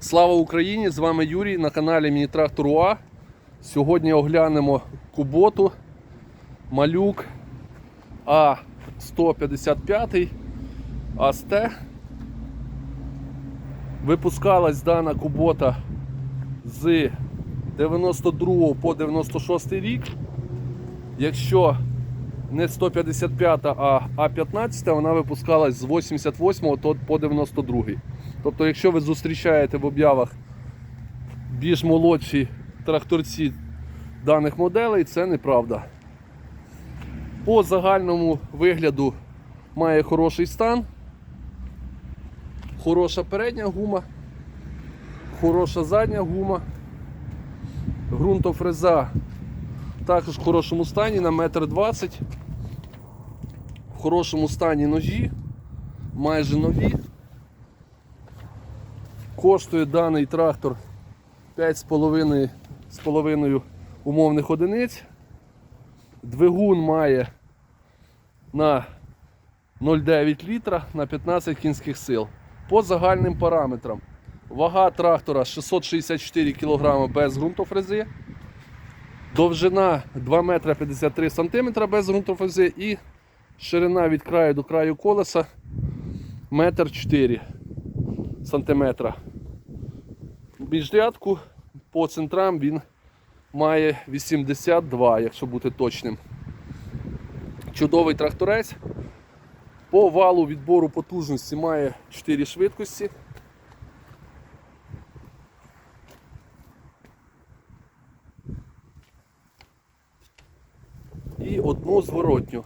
Слава Україні! З вами Юрій на каналі Міні-Трактор УА. Сьогодні оглянемо Куботу Малюк А155 АСТ. Випускалась дана Кубота з 92 по 96 рік. Якщо не 155, а А15, вона випускалась з 88 то- по 92. Тобто, якщо ви зустрічаєте в об'явах більш молодші тракторці даних моделей, це неправда. По загальному вигляду має хороший стан, хороша передня гума, хороша задня гума, ґрунтофреза також в хорошому стані на 1,20 м. В хорошому стані ножі, майже нові. Коштує даний трактор 5,5 з половиною умовних одиниць. Двигун має на 0,9 літра на 15 кінських сил. По загальним параметрам. Вага трактора 664 кг без ґрунтофрези. Довжина 2 метра 53 см без ґрунтофрези і ширина від краю до краю колеса 1,4 см. Міжрядку по центрам він має 82, якщо бути точним. Чудовий тракторець. По валу відбору потужності має 4 швидкості. І одну зворотню.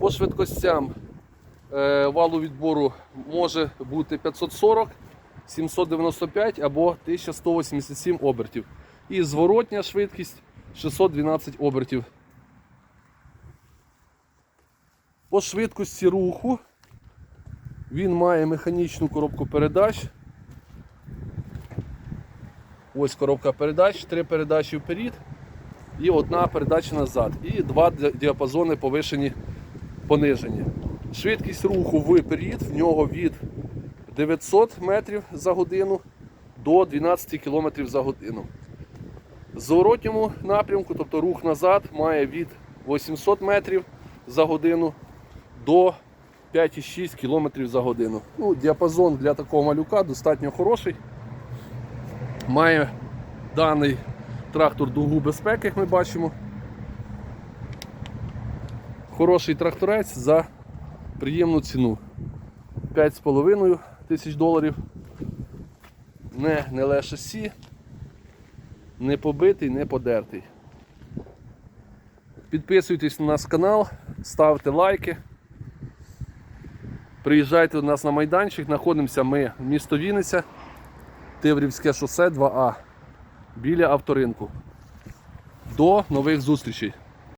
По швидкостям валу відбору може бути 540, 795 або 1187 обертів. І зворотня швидкість 612 обертів. По швидкості руху він має механічну коробку передач. Ось коробка передач, три передачі вперед і одна передача назад. І два діапазони повишені, понижені. Швидкість руху вперед в нього від 900 метрів за годину до 12 км за годину. В зворотньому напрямку, тобто рух назад, має від 800 метрів за годину до 5,6 км за годину. Ну, діапазон для такого малюка достатньо хороший. Має даний трактор дугу безпеки, як ми бачимо. Хороший тракторець за приємну ціну. 5,5 тисяч доларів. Не гниле шасі, не побитий, не подертий. Підписуйтесь на наш канал, ставте лайки. Приїжджайте до нас на майданчик, знаходимося ми в місто Вінниця, Тиврівське шосе 2А біля авторинку. До нових зустрічей!